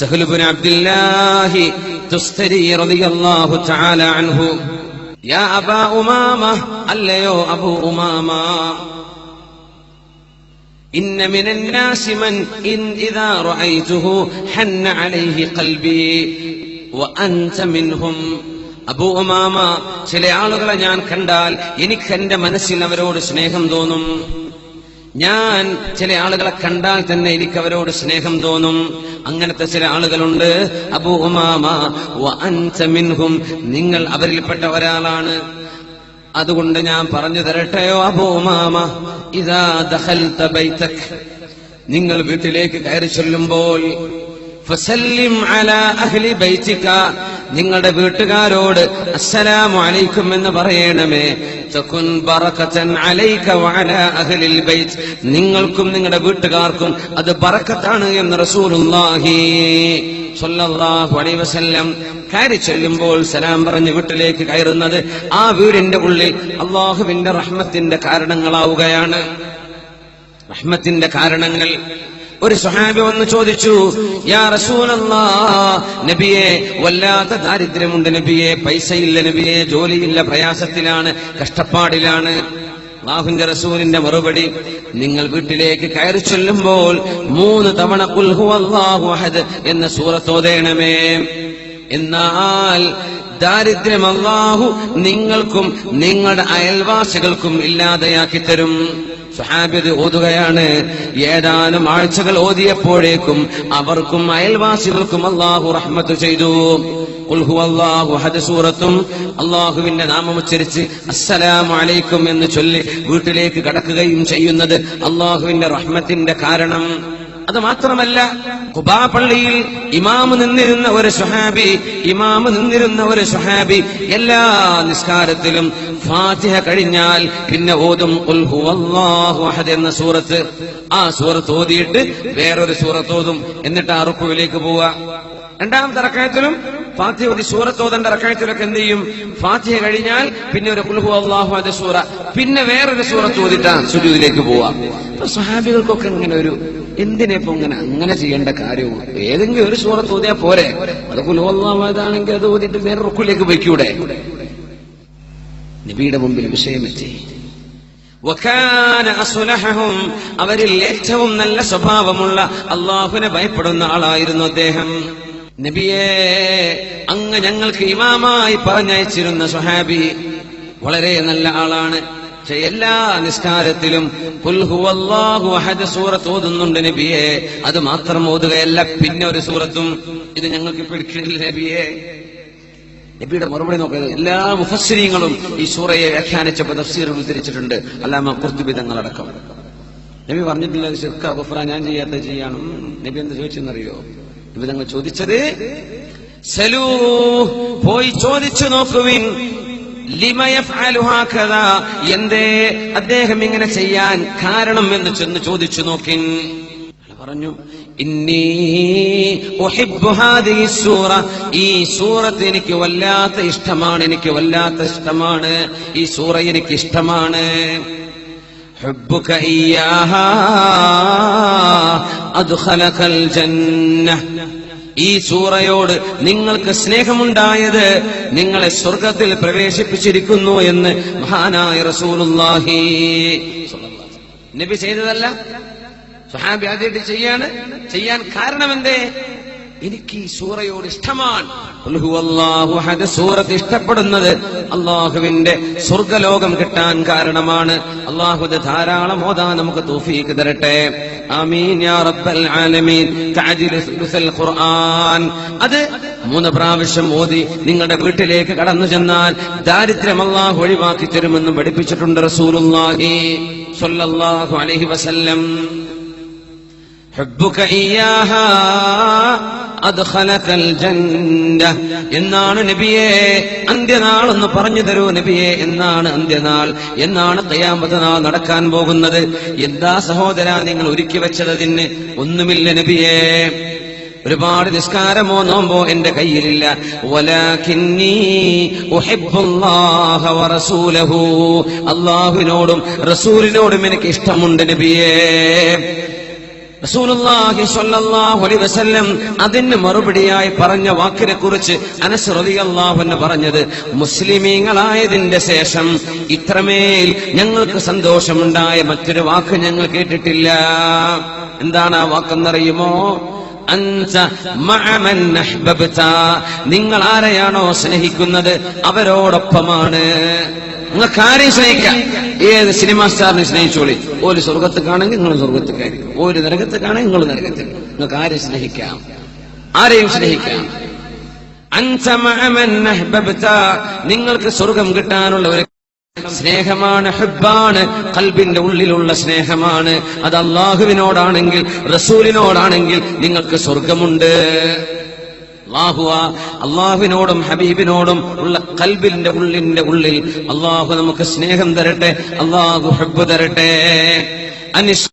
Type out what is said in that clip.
സഹലുബുൻ അബ്ദുല്ലാഹി തുസ്തരി റളിയല്ലാഹു തആല അൻഹു. യാ അബാ ഉമാമ അല്ലയോ അബൂ ഉമാമ. ഇന്ന മിനൻ നാസി മൻ ഇൻ ഇദാ റഅയ്തുഹു ഹന്ന അലൈഹി ഖൽബി. വഅൻത മിൻഹും. അബൂ ഉമാമ ചില ആളുകളെ ഞാൻ കണ്ടാൽ എനിക്ക് എന്റെ മനസ്സിൽ അവരോട് സ്നേഹം തോന്നും. ഞാൻ ചില ആളുകളെ കണ്ടാൽ തന്നെ എനിക്ക് അവരോട് സ്നേഹം തോന്നും. അങ്ങനത്തെ ചില ആളുകളുണ്ട്. അബൂ നിങ്ങൾ അവരിൽപ്പെട്ട ഒരാളാണ്. അതുകൊണ്ട് ഞാൻ പറഞ്ഞു തരട്ടെയോ അബൂ ഉമാമ? ഇതാ ദഹൽ നിങ്ങൾ വീട്ടിലേക്ക് കയറി ചൊല്ലുമ്പോൾ ഫസല്ലിം അലാ അഹ്ലി ബൈതിക. നിങ്ങളുടെ വീട്ടുകാരോട് അസ്സലാമു അലൈക്കും എന്ന് പറയണമേ. തകുൻ ബറകതൻ അലൈക വഅലാ അഹ്ലിൽ ബൈത്ത്. നിങ്ങൾക്കും നിങ്ങളുടെ വീട്ടുകാർക്കും അത് ബറക്കത്താണ് എന്ന് റസൂലുള്ളാഹി സ്വല്ലല്ലാഹു അലൈഹി വസല്ലം കയറി ചെല്ലുമ്പോൾ സലാം പറഞ്ഞ് വീട്ടിലേക്ക് കയറുന്നത് ആ വീടിന്റെ ഉള്ളിൽ അള്ളാഹുവിന്റെ റഹ്മത്തിന്റെ കാരണങ്ങളാവുകയാണ്. റഹ്മത്തിന്റെ കാരണങ്ങൾ. ഒരു സ്വഹാബി വന്ന് ചോദിച്ചു യാ റസൂലല്ലാ നബിയെ വല്ലാത്ത ദാരിദ്ര്യമുണ്ട് നബിയെ പൈസയില്ല നബിയെ ജോലിയില്ല പ്രയാസത്തിലാണ് കഷ്ടപ്പാടിലാണ്. അള്ളാഹുവിന്റെ റസൂലിന്റെ മറുപടി നിങ്ങൾ വീട്ടിലേക്ക് കയറി ചൊല്ലുമ്പോൾ മൂന്ന് തവണ കുൽഹു ഹുവല്ലാഹു അഹദ് എന്ന സൂറത്തോതേണമേ എന്നാൽ ദാരിദ്ര്യം അള്ളാഹു നിങ്ങൾക്കും നിങ്ങളുടെ അയൽവാസികൾക്കും ഇല്ലാതെയാക്കി തരും സുഹാബിത് ഓതുകയാണ്. ഏതാനും ആഴ്ചകൾ ഓതിയപ്പോഴേക്കും അവർക്കും അയൽവാസികൾക്കും അള്ളാഹു റഹ്മത്ത് ചെയ്തു. സൂറത്തും അള്ളാഹുവിന്റെ നാമം ഉച്ചരിച്ച് അസ്സലാമു അലൈക്കും എന്ന് ചൊല്ലി വീട്ടിലേക്ക് കടക്കുകയും ചെയ്യുന്നത് അള്ളാഹുവിന്റെ റഹ്മത്തിന്റെ കാരണം. അത് മാത്രമല്ല കുബാ പള്ളിയിൽ ഇമാമ് നിന്നിരുന്ന ഒരു സുഹാബി ഇമാമ് നിന്നിരുന്ന ഒരു സുഹാബി എല്ലാ നിസ്കാരത്തിലും ഫാത്തിഹ കഴിഞ്ഞാൽ പിന്നെ ഓതും എന്ന സൂറത്ത്. ആ സൂറത്ത് ഓതിയിട്ട് വേറൊരു സൂറത്ത് ഓതും. എന്നിട്ട് ആ റുക്കുവിലേക്ക് പോവുക. രണ്ടാമത്തെ തറക്കയത്തിലും ഫാത്തിഹ ഒരു സൂറത്ത് ഓതേണ്ട റക്കായത്തിലൊക്കെ എന്ത് ചെയ്യും? ഫാത്തിഹ കഴിഞ്ഞാൽ പിന്നെ ഒരു കുൽഹു അള്ളാഹു അത് സൂറ. പിന്നെ വേറൊരു സൂറത്ത് ഓതിട്ടാ സുജൂദിലേക്ക് പോവാ സ്വഹാബികൾക്കൊക്കെ ഇങ്ങനെ ഒരു എന്തിനെ ഇപ്പൊ ഇങ്ങനെ അങ്ങനെ ചെയ്യേണ്ട കാര്യവും? ഏതെങ്കിലും ഒരു സൂറത്ത് ഓതിയാ പോരെ. അത് അള്ളാഹു അത് ഓതിട്ട് നേരെ റുക്കിലേക്ക് വയ്ക്കൂടെ നബിയുടെ മുമ്പിൽ വിഷയമെത്തി അവരിൽ ഏറ്റവും നല്ല സ്വഭാവമുള്ള അള്ളാഹുവിനെ ഭയപ്പെടുന്ന ആളായിരുന്നു അദ്ദേഹം. നബിയെ അങ്ങ് ഞങ്ങൾക്ക് ഇമാമായി പറഞ്ഞയച്ചിരുന്ന സുഹാബി വളരെ നല്ല ആളാണ്. പക്ഷെ എല്ലാ നിസ്കാരത്തിലും സൂറത്ത് ഓതുന്നുണ്ട് നബിയെ. അത് മാത്രം ഓതുകയല്ല പിന്നെ ഒരു സൂറത്തും. ഇത് ഞങ്ങൾക്ക് പിടിക്കുന്നില്ല നബിയെ. നബിയുടെ മറുപടി നോക്കുക എല്ലാ മുഫസ്രീങ്ങളും ഈ സൂറയെ വ്യാഖ്യാനിച്ചപ്പോൾ തഫ്സീർ ഉദ്ധരിച്ചിട്ടുണ്ട്. അല്ലാമ കുർത്തുബി തങ്ങളടക്കം. നബി പറഞ്ഞിട്ടില്ല ഷിർക്ക ഗുഫ്ര ഞാൻ ചെയ്യാത്ത ചെയ്യാണ് നബി എന്ത് ചോദിച്ചെന്നറിയോ? നബി തങ്ങൾ ചോദിച്ചത് സലൂ പോയി ചോദിച്ചു നോക്കുവിൻ. എന്തേ? അദ്ദേഹം ഇങ്ങനെ ചെയ്യാൻ കാരണം എന്ന് ചെന്ന് ചോദിച്ചു നോക്കി പറഞ്ഞു ഈ സൂറത്ത് എനിക്ക് വല്ലാത്ത ഇഷ്ടമാണ് എനിക്ക് വല്ലാത്ത ഇഷ്ടമാണ്. ഈ സൂറ എനിക്ക് ഇഷ്ടമാണ്. അത് ഈ സൂറയോട് നിങ്ങൾക്ക് സ്നേഹമുണ്ടായത് നിങ്ങളെ സ്വർഗത്തിൽ പ്രവേശിപ്പിച്ചിരിക്കുന്നു എന്ന് മഹാനായ റസൂലുള്ളാഹി നബി ചെയ്തതല്ല? സുഹാബി ആദ്യമായിട്ട് ചെയ്യാണ്. ചെയ്യാൻ കാരണം എന്തേ എനിക്ക് ഈ സൂറയോട് ഇഷ്ടമാണ്. സൂറത്ത് ഇഷ്ടപ്പെടുന്നത് അള്ളാഹുവിന്റെ സ്വർഗലോകം കിട്ടാൻ കാരണമാണ്. അള്ളാഹു ഇത് ധാരാളം ഓതാ നമുക്ക് തൂഫീക്ക് തരട്ടെ. അത് മൂന്ന് പ്രാവശ്യം ഓതി നിങ്ങളുടെ വീട്ടിലേക്ക് കടന്നു ചെന്നാൽ ദാരിദ്ര്യം അള്ളാഹു ഒഴിവാക്കി തരുമെന്ന് പഠിപ്പിച്ചിട്ടുണ്ട് റസൂലുല്ലാഹി സ്വല്ലല്ലാഹു അലൈഹി വസല്ലം. എന്നാണ് നബിയെ അന്ത്യനാൾ എന്ന് പറഞ്ഞു തരൂ നബിയെ എന്നാണ് അന്ത്യനാൾ. എന്നാണ് തയ്യാമത നാൾ നടക്കാൻ പോകുന്നത്. എന്താ സഹോദര നിങ്ങൾ ഒരുക്കി വെച്ചതിന് ഒന്നുമില്ല നബിയെ. ഒരുപാട് നിസ്കാരമോ നോമ്പോ എന്റെ കയ്യിലില്ല. അള്ളാഹുവിനോടും റസൂലിനോടും എനിക്ക് ഇഷ്ടമുണ്ട് നബിയേ. വസല്ലം അതിന് മറുപടിയായി പറഞ്ഞ വാക്കിനെ കുറിച്ച് അനസ് പറഞ്ഞത് മുസ്ലിമീങ്ങളായതിന്റെ ശേഷം ഇത്രമേൽ ഞങ്ങൾക്ക് സന്തോഷമുണ്ടായ മറ്റൊരു വാക്ക് ഞങ്ങൾ കേട്ടിട്ടില്ല. എന്താണ് ആ വാക്കെന്നറിയുമോ? നിങ്ങൾ ആരെയാണോ സ്നേഹിക്കുന്നത്? അവരോടൊപ്പമാണ്. നിങ്ങൾക്ക് ആരെയും സ്നേഹിക്കാം? ഏത് സിനിമാ സ്റ്റാറിനെ സ്നേഹിച്ചോളി? ഒരു സ്വർഗത്ത് കാണെങ്കിൽ നിങ്ങൾ സ്വർഗത്ത് കയറി. ഒരു നരകത്ത് കാണെങ്കിൽ നിങ്ങൾ നരകത്തിൽ. നിങ്ങൾക്ക് ആരെയും സ്നേഹിക്കാം? ആരെയും സ്നേഹിക്കാം? അഹ്ബബ്ത. നിങ്ങൾക്ക് സ്വർഗം കിട്ടാനുള്ള ഒരു സ്നേഹമാണ് ഹബ്ബാണ് കൽബിന്റെ ഉള്ളിലുള്ള സ്നേഹമാണ്. അത് അള്ളാഹുവിനോടാണെങ്കിൽ റസൂലിനോടാണെങ്കിൽ നിങ്ങൾക്ക് സ്വർഗമുണ്ട്. അള്ളാഹു അള്ളാഹുവിനോടും ഹബീബിനോടും ഉള്ള കൽബിന്റെ ഉള്ളിന്റെ ഉള്ളിൽ അള്ളാഹു നമുക്ക് സ്നേഹം തരട്ടെ അള്ളാഹു ഹബ്ബ് തരട്ടെ. അനിഷ്